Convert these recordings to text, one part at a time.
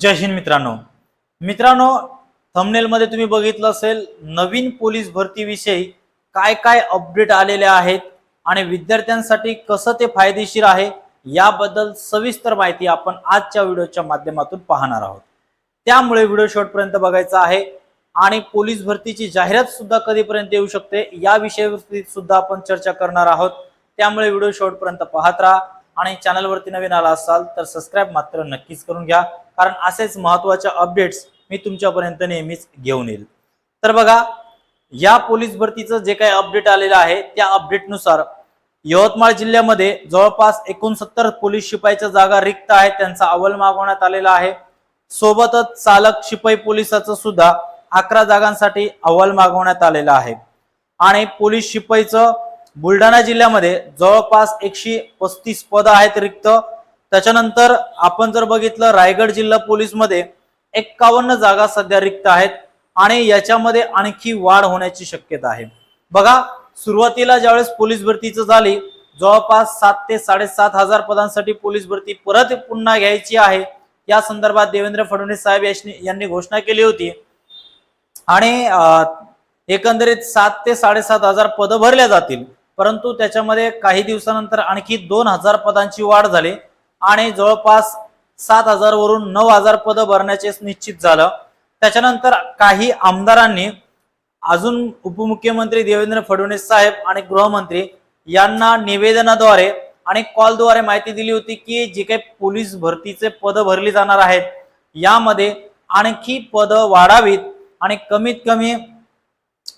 जय हिंद मित्रांनो. मित्रांनो थंबनेलमध्ये तुम्ही बघितलं असेल नवीन पोलीस भरतीविषयी काय काय अपडेट आलेले आहेत आणि विद्यार्थ्यांसाठी कसं ते फायदेशीर आहे याबद्दल सविस्तर माहिती आपण आजच्या व्हिडिओच्या माध्यमातून पाहणार आहोत. त्यामुळे व्हिडिओ शेवटपर्यंत बघायचा आहे आणि पोलीस भरतीची जाहिरात सुद्धा कधीपर्यंत येऊ शकते या विषयावरती सुद्धा आपण चर्चा करणार आहोत. त्यामुळे व्हिडिओ शेवटपर्यंत पाहत राहा. आणि चॅनलवरती नवीन आला असाल तर सबस्क्राईब मात्र नक्कीच करून घ्या. कारण असेच महत्त्वाच्या अपडेट्स मी तुमच्यापर्यंत नेहमीच घेऊन येईल. तर बघा या पोलीस भरतीचं जे काही अपडेट आलेलं आहे त्या अपडेटनुसार यवतमाळ जिल्ह्यामध्ये जवळपास एकोणसत्तर पोलीस शिपाईच्या जागा रिक्त आहेत त्यांचा अहवाल मागवण्यात आलेला आहे. सोबतच चालक शिपाई पोलिसाचं सुद्धा अकरा जागांसाठी अहवाल मागवण्यात आलेला आहे. आणि पोलीस शिपाईचं बुलढाणा जिल्ह्यामध्ये जवळपास एकशे पस्तीस पद आहेत रिक्त. त्याच्यानंतर आपण जर बघितलं रायगड जिल्हा पोलीसमध्ये एक्कावन्न जागा सध्या रिक्त आहेत आणि याच्यामध्ये आणखी वाढ होण्याची शक्यता आहे. बघा सुरुवातीला ज्यावेळेस पोलीस भरतीचं झाली जवळपास सात ते साडेसात हजार पदांसाठी पोलीस भरती परत पुन्हा घ्यायची आहे. या संदर्भात देवेंद्र फडणवीस साहेब याशनी- यांनी घोषणा केली होती. आणि एकंदरीत सात ते साडेसात हजार पदं भरल्या जातील. परंतु त्याच्यामध्ये काही दिवसानंतर आणखी दोन हजार पदांची वाढ झाली आणि जवळपास सात हजार वरून नऊ हजार पदं भरण्याचे निश्चित झालं. त्याच्यानंतर काही आमदारांनी अजून उपमुख्यमंत्री देवेंद्र फडणवीस साहेब आणि गृहमंत्री यांना निवेदनाद्वारे आणि कॉलद्वारे माहिती दिली होती की जे काही पोलीस भरतीचे पद भरली जाणार आहेत यामध्ये आणखी पद वाढावीत आणि कमीत कमी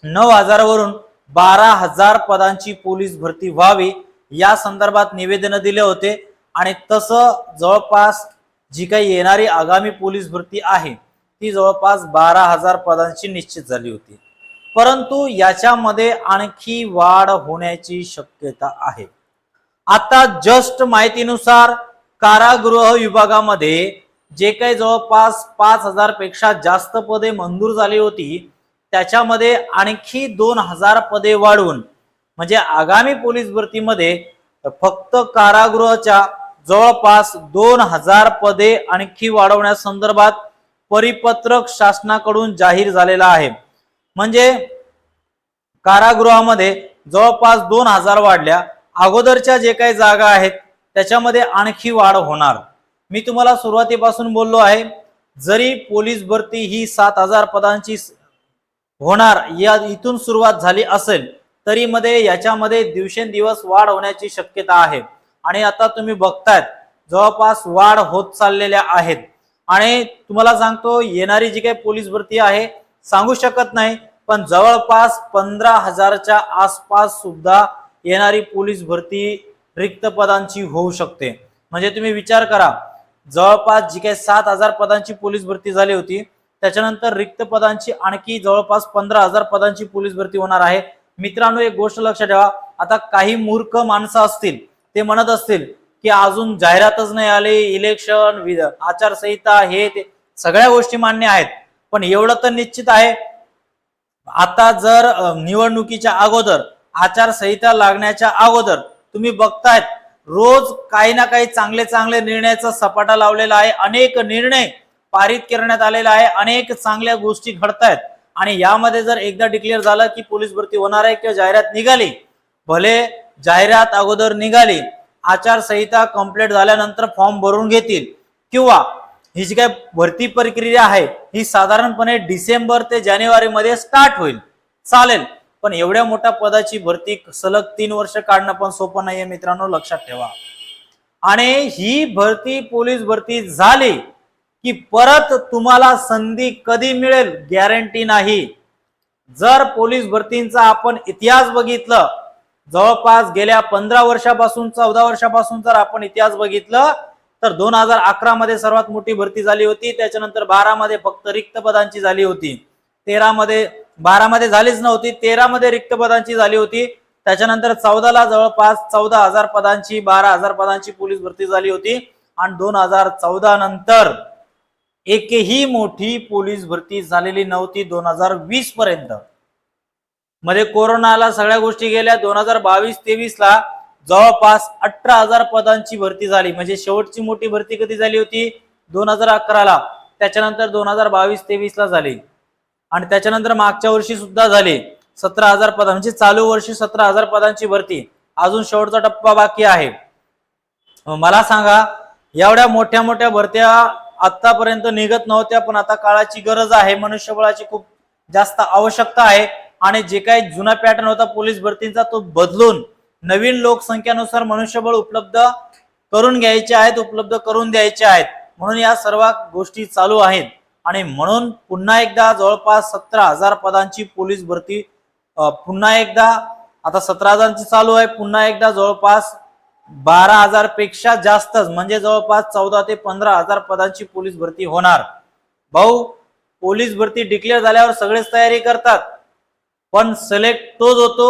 नऊ हजारावरून बारा हजार पदांची पोलीस भरती व्हावी या संदर्भात निवेदन दिले होते. आणि तसं जवळपास जी काही येणारी आगामी पोलीस भरती आहे ती जवळपास बारा हजार पदांची निश्चित झाली होती. परंतु याच्यामध्ये आणखी वाढ होण्याची शक्यता आहे. आता जस्ट माहितीनुसार कारागृह विभागामध्ये जे काही जवळपास पाच हजारपेक्षा जास्त पदे मंजूर झाली होती त्याच्यामध्ये आणखी दोन हजार पदे वाढवून म्हणजे आगामी पोलीस भरतीमध्ये फक्त कारागृहाच्या जवळपास दोन हजार पदे आणखी वाढवण्यासंदर्भात परिपत्रक शासनाकडून जाहीर झालेला आहे. म्हणजे कारागृहामध्ये जवळपास दोन हजार वाढल्या. अगोदरच्या जे काही जागा आहेत त्याच्यामध्ये आणखी वाढ होणार. मी तुम्हाला सुरुवातीपासून बोललो आहे जरी पोलीस भरती ही सात हजार पदांची होणार. या इथून सुरुवात झाली असेल तरी मध्ये याच्यामध्ये दिवसेंदिवस वाढ होण्याची शक्यता आहे. आणि आता तुम्ही बघतायत जवळपास वाढ होत चाललेल्या आहेत. आणि तुम्हाला सांगतो येणारी जी काही पोलीस भरती आहे सांगू शकत नाही पण जवळपास पंधरा हजारच्या आसपास सुद्धा येणारी पोलीस भरती रिक्त पदांची होऊ शकते. म्हणजे तुम्ही विचार करा जवळपास जी काही सात हजार पदांची पोलीस भरती झाली होती त्याच्यानंतर रिक्त पदांची आणखी जवळपास पंधरा हजार पदांची पोलीस भरती होणार आहे. मित्रांनो एक गोष्ट लक्षात ठेवा. आता काही मूर्ख माणसं असतील ते म्हणत असतील की अजून जाहिरातच नाही आली इलेक्शन आचारसंहिता हे ते सगळ्या गोष्टी मान्य आहेत. पण एवढं तर निश्चित आहे आता जर निवडणुकीच्या अगोदर आचारसंहिता लागण्याच्या अगोदर तुम्ही बघतायत रोज काही ना काही चांगले चांगले निर्णयाचा सपाटा लावलेला आहे. अनेक निर्णय पारित करण्यात आलेला आहे. अनेक चांगल्या गोष्टी घडतायत. आणि यामध्ये जर एकदा डिक्लेअर झालं की पोलीस भरती होणार आहे किंवा जाहिरात निघाली भले जाहिरात अगोदर निघाली आचारसंहिता कंप्लीट झाल्यानंतर फॉर्म भरून घेतील किंवा ही जी काय भरती प्रक्रिया आहे ही साधारणपणे डिसेंबर ते जानेवारीमध्ये स्टार्ट होईल. चालेल. पण एवढ्या मोठ्या पदाची भरती सलग तीन वर्ष काढणं पण सोपं नाहीये मित्रांनो लक्षात ठेवा. आणि ही भरती पोलीस भरती झाली की परत तुम्हाला संधी कधी मिळेल? गॅरंटी नाही. जर पोलीस भरतींचा आपण इतिहास बघितलं जवळपास गेल्या पंधरा वर्षापासून चौदा वर्षापासून जर आपण इतिहास बघितलं तर दोन हजार अकरा मध्ये सर्वात मोठी भरती झाली होती. त्याच्यानंतर बारा मध्ये फक्त रिक्त पदांची झाली होती. तेरा मध्ये बारा मध्ये झालीच नव्हती. तेरा मध्ये रिक्त पदांची झाली होती. त्याच्यानंतर चौदाला जवळपास चौदा हजार पदांची बारा हजार पदांची पोलीस भरती झाली होती. आणि दोन हजार चौदा नंतर एकही मोठी पोलीस भरती झालेली नव्हती दोन हजार वीस पर्यंत. मध्ये कोरोनाला सगळ्या गोष्टी गेल्या. दोन हजार बावीस तेवीस ला जवळपास अठरा हजार पदांची भरती झाली. म्हणजे शेवटची मोठी भरती कधी झाली होती? दोन हजार अकराला. त्याच्यानंतर दोन हजार बावीस तेवीस ला झाली. आणि त्याच्यानंतर मागच्या वर्षी सुद्धा झाली. सतरा हजार पद म्हणजे चालू वर्षी सतरा हजार पदांची भरती. अजून शेवटचा टप्पा बाकी आहे. मला सांगा एवढ्या मोठ्या मोठ्या भरत्या आतापर्यंत निघत नव्हत्या पण आता काळाची गरज आहे. मनुष्यबळाची खूप जास्त आवश्यकता आहे. आणि जे काही जुना पॅटर्न होता पोलीस भरतीचा तो बदलून नवीन लोकसंख्येनुसार मनुष्यबळ उपलब्ध करून घ्यायचे आहेत उपलब्ध करून द्यायचे आहेत. म्हणून या सर्व गोष्टी चालू आहेत. आणि म्हणून पुन्हा एकदा जवळपास सतरा हजार पदांची पोलीस भरती पुन्हा एकदा आता सतरा हजारची चालू आहे. पुन्हा एकदा जवळपास बारा हजारपेक्षा जास्तच म्हणजे जवळपास चौदा ते पंधरा हजार पदांची पोलीस भरती होणार. भाऊ पोलीस भरती डिक्लेअर झाल्यावर सगळेच तयारी करतात. पण सिलेक्ट तोच होतो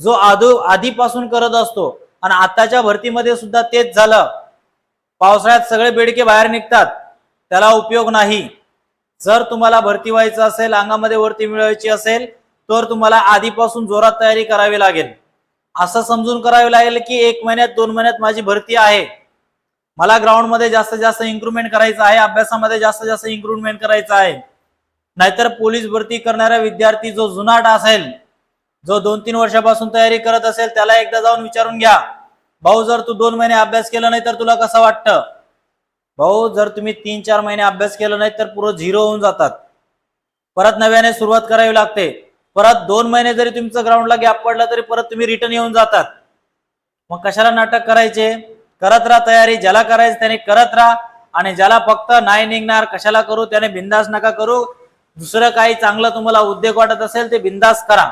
जो आदो आधीपासून करत असतो आणि आताच्या भरतीमध्ये सुद्धा तेच झालं. पावसाळ्यात सगळे बेडके बाहेर निघतात. त्याला उपयोग नाही. जर तुम्हाला भरती व्हायचं असेल अंगामध्ये वरती मिळवायची असेल तर तुम्हाला आधीपासून जोरात तयारी करावी लागेल. असं समजून करावी लागेल की एक महिन्यात दोन महिन्यात माझी भरती आहे. मला ग्राउंडमध्ये जास्तीत जास्त इम्प्रुव्हमेंट करायचं आहे अभ्यासामध्ये जास्तीत जास्त इम्प्रुव्हमेंट करायचं आहे. नाहीतर पोलीस भरती करणारा विद्यार्थी जो जुनाट असेल जो दोन तीन वर्षापासून तयारी करत असेल त्याला एकदा जाऊन विचारून घ्या. भाऊ जर तू दोन महिने अभ्यास केला नाही तर तुला कसं वाटतं? भाऊ जर तुम्ही तीन चार महिने अभ्यास केला नाही तर पुरं झिरो होऊन जातात. परत नव्याने सुरुवात करावी लागते. परत दोन महिने जरी तुमचं ग्राउंडला गॅप पडला तरी परत तुम्ही रिटर्न येऊन जातात. मग कशाला नाटक करायचे? करत राहा तयारी ज्याला करायचं त्याने करत राहा आणि ज्याला फक्त नाही निघणार कशाला करू? त्याने बिंदास नका करू. दुसरं काही चांगलं तुम्हाला उद्योग वाटत असेल ते बिंदास करा.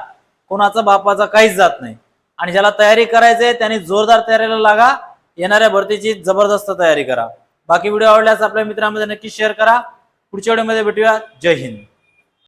कोणाचा बापाचा काहीच जात नाही. आणि ज्याला तयारी करायचे त्याने जोरदार तयारीला लागा. येणाऱ्या भरतीची जबरदस्त तयारी करा. बाकी व्हिडिओ आवडल्यास आपल्या मित्रांमध्ये नक्की शेअर करा. पुढच्या व्हिडिओमध्ये भेटूया. जय हिंद.